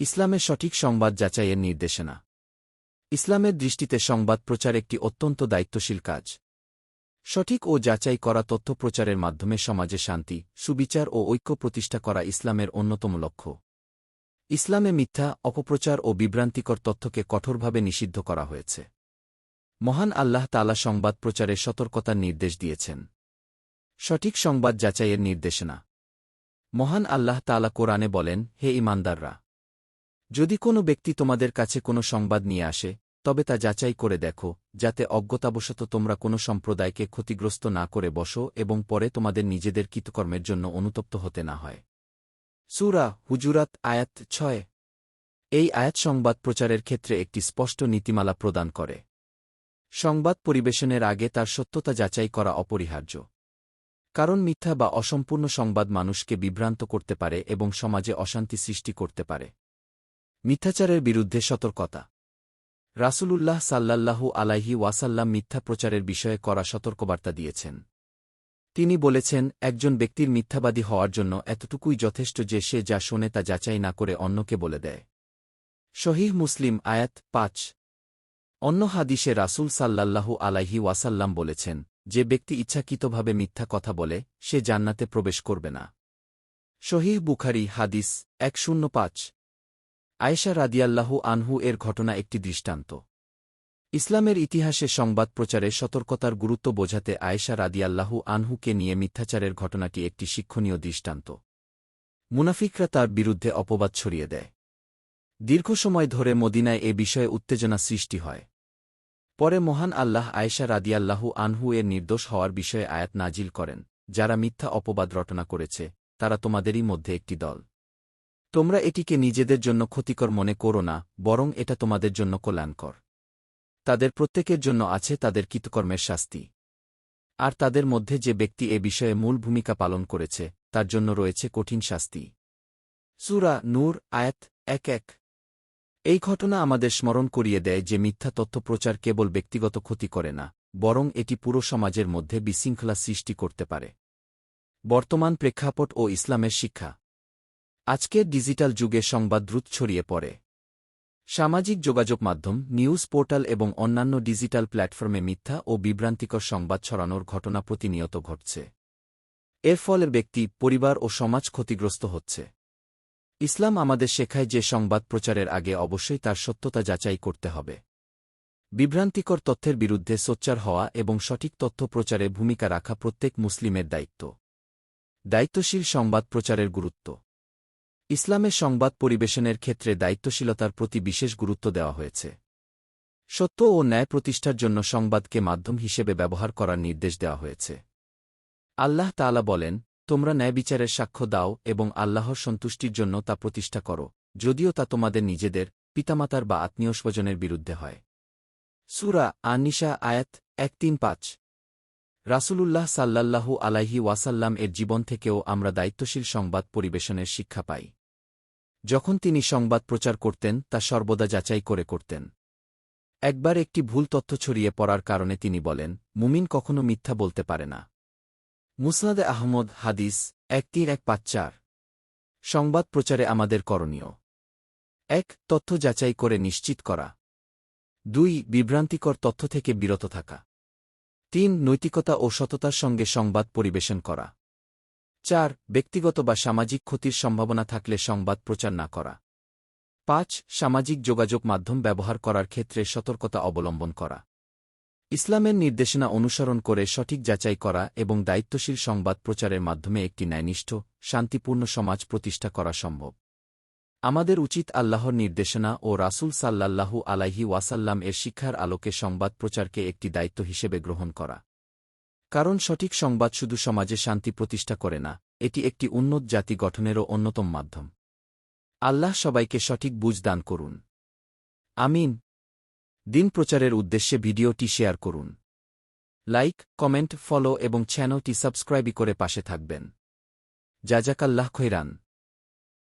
ইসলামের সঠিক সংবাদ যাচাইয়ের নির্দেশনা। ইসলামের দৃষ্টিতে সংবাদ প্রচার একটি অত্যন্ত দায়িত্বশীল কাজ। সঠিক ও যাচাই করা তথ্য প্রচারের মাধ্যমে সমাজে শান্তি, সুবিচার ও ঐক্য প্রতিষ্ঠা করা ইসলামের অন্যতম লক্ষ্য। ইসলামে মিথ্যা, অপপ্রচার ও বিভ্রান্তিকর তথ্যকে কঠোরভাবে নিষিদ্ধ করা হয়েছে। মহান আল্লাহ তালা সংবাদ প্রচারের সতর্কতার নির্দেশ দিয়েছেন। সঠিক সংবাদ যাচাইয়ের নির্দেশনা। মহান আল্লাহ তালা কোরআনে বলেন, হে ইমানদাররা যদি কোনো ব্যক্তি তোমাদের কাছে কোনো সংবাদ নিয়ে আসে, তবে তা যাচাই করে দেখো, যাতে অজ্ঞতাবশত তোমরা কোনো সম্প্রদায়কে ক্ষতিগ্রস্ত না করে বসো এবং পরে তোমাদের নিজেদের কৃতকর্মের জন্য অনুতপ্ত হতে না হয়। সুরা হুজুরাত আয়াত ছয়। এই আয়াত সংবাদ প্রচারের ক্ষেত্রে একটি স্পষ্ট নীতিমালা প্রদান করে। সংবাদ পরিবেশনের আগে তার সত্যতা যাচাই করা অপরিহার্য। কারণ মিথ্যা বা অসম্পূর্ণ সংবাদ মানুষকে বিভ্রান্ত করতে পারে এবং সমাজে অশান্তি সৃষ্টি করতে পারে। মিথ্যাচারের বিরুদ্ধে সতর্কতা। রাসূলুল্লাহ সাল্লাল্লাহু আলাইহি ওয়াসাল্লাম মিথ্যা প্রচারের বিষয়ে করা সতর্কবার্তা দিয়েছেন। তিনি বলেছেন, একজন ব্যক্তির মিথ্যাবাদী হওয়ার জন্য এতটুকুই যথেষ্ট যে সে যা শোনে তা যাচাই না করে অন্যকে বলে দেয়। শহীহ মুসলিম আয়াত পাঁচ। অন্য হাদিসে রাসূল সাল্লাল্লাহু আলাইহি ওয়াসাল্লাম বলেছেন, যে ব্যক্তি ইচ্ছাকৃতভাবে মিথ্যা কথা বলে, সে জান্নাতে প্রবেশ করবে না। শহীহ বুখারি হাদিস এক শূন্য পাঁচ। আয়েশা রাদিয়াল্লাহু আনহু এর ঘটনা একটি দৃষ্টান্ত। ইসলামের ইতিহাসে সংবাদ প্রচারে সতর্কতার গুরুত্ব বোঝাতে আয়েশা রাদিয়াল্লাহু আনহুকে নিয়ে মিথ্যাচারের ঘটনাটি একটি শিক্ষণীয় দৃষ্টান্ত। মুনাফিকরা তার বিরুদ্ধে অপবাদ ছড়িয়ে দেয়। দীর্ঘ সময় ধরে মদিনায় এ বিষয়ে উত্তেজনা সৃষ্টি হয়। পরে মহান আল্লাহ আয়েশা রাদিয়াল্লাহু আনহু এর নির্দোষ হওয়ার বিষয়ে আয়াত নাজিল করেন, যারা মিথ্যা অপবাদ রটনা করেছে, তারা তোমাদেরই মধ্যে একটি দল। তোমরা এটিকে নিজেদের জন্য ক্ষতিকর মনে করো না, বরং এটা তোমাদের জন্য কল্যাণকর। তাদের প্রত্যেকের জন্য আছে তাদের কৃতকর্মের শাস্তি। আর তাদের মধ্যে যে ব্যক্তি এ বিষয়ে মূল ভূমিকা পালন করেছে, তার জন্য রয়েছে কঠিন শাস্তি। সুরা নূর, আয়াত এক এক। এই ঘটনা আমাদের স্মরণ করিয়ে দেয় যে মিথ্যা তথ্য প্রচার কেবল ব্যক্তিগত ক্ষতি করে না, বরং এটি পুরো সমাজের মধ্যে বিশৃঙ্খলা সৃষ্টি করতে পারে। বর্তমান প্রেক্ষাপট ও ইসলামের শিক্ষা। আজকের ডিজিটাল যুগে সংবাদ দ্রুত ছড়িয়ে পড়ে। সামাজিক যোগাযোগ মাধ্যম, নিউজ পোর্টাল এবং অন্যান্য ডিজিটাল প্ল্যাটফর্মে মিথ্যা ও বিভ্রান্তিকর সংবাদ ছড়ানোর ঘটনা প্রতিনিয়ত ঘটছে। এর ফলে ব্যক্তি, পরিবার ও সমাজ ক্ষতিগ্রস্ত হচ্ছে। ইসলাম আমাদের শেখায় যে সংবাদ প্রচারের আগে অবশ্যই তার সত্যতা যাচাই করতে হবে। বিভ্রান্তিকর তথ্যের বিরুদ্ধে সোচ্চার হওয়া এবং সঠিক তথ্য প্রচারে ভূমিকা রাখা প্রত্যেক মুসলিমের দায়িত্ব। দায়িত্বশীল সংবাদ প্রচারের গুরুত্ব। ইসলামের সংবাদ পরিবেশনের ক্ষেত্রে দায়িত্বশীলতার প্রতি বিশেষ গুরুত্ব দেওয়া হয়েছে। সত্য ও ন্যায় প্রতিষ্ঠার জন্য সংবাদকে মাধ্যম হিসেবে ব্যবহার করার নির্দেশ দেওয়া হয়েছে। আল্লাহ তালা বলেন, তোমরা ন্যায় বিচারের সাক্ষ্য দাও এবং আল্লাহর সন্তুষ্টির জন্য তা প্রতিষ্ঠা করো, যদিও তা তোমাদের নিজেদের, পিতামাতার বা আত্মীয় স্বজনের বিরুদ্ধে হয়। সুরা আনিশা আয়াত এক তিন পাঁচ। রাসূলুল্লাহ সাল্লাল্লাহু আলাইহি ওয়াসাল্লাম এর জীবন থেকেও আমরা দায়িত্বশীল সংবাদ পরিবেশনের শিক্ষা পাই। যখন তিনি সংবাদ প্রচার করতেন, তা সর্বদা যাচাই করে করতেন। একবার একটি ভুল তথ্য ছড়িয়ে পড়ার কারণে তিনি বলেন, মুমিন কখনো মিথ্যা বলতে পারে না। মুসনাদে আহমদ, হাদিস এক তিন এক পাঁচ চার। সংবাদ প্রচারে আমাদের করণীয়। এক, তথ্য যাচাই করে নিশ্চিত করা। দুই, বিভ্রান্তিকর তথ্য থেকে বিরত থাকা। তিন, নৈতিকতা ও সততার সঙ্গে সংবাদ পরিবেশন করা। চার, ব্যক্তিগত বা সামাজিক ক্ষতির সম্ভাবনা থাকলে সংবাদ প্রচার না করা। পাঁচ, সামাজিক যোগাযোগ মাধ্যম ব্যবহার করার ক্ষেত্রে সতর্কতা অবলম্বন করা। ইসলামের নির্দেশনা অনুসরণ করে সঠিক যাচাই করা এবং দায়িত্বশীল সংবাদ প্রচারের মাধ্যমে একটি ন্যায়নিষ্ঠ, শান্তিপূর্ণ সমাজ প্রতিষ্ঠা করা সম্ভব। আমাদের উচিত আল্লাহর নির্দেশনা ও রাসূল সাল্লাল্লাহু আলাইহি ওয়াসাল্লাম এর শিক্ষার আলোকে সংবাদ প্রচারকে একটি দায়িত্ব হিসেবে গ্রহণ করা। কারণ সঠিক সংবাদ শুধু সমাজে শান্তি প্রতিষ্ঠা করে না এটি একটি উন্নত জাতি গঠনেরও অন্যতম মাধ্যম। আল্লাহ সবাইকে সঠিক বুঝ দান করুন। আমিন। দিন প্রচারের উদ্দেশ্যে ভিডিওটি শেয়ার করুন। লাইক, কমেন্ট, ফলো এবং চ্যানেলটি সাবস্ক্রাইবই করে পাশে থাকবেন। জাজাকাল্লাহ খৈরান।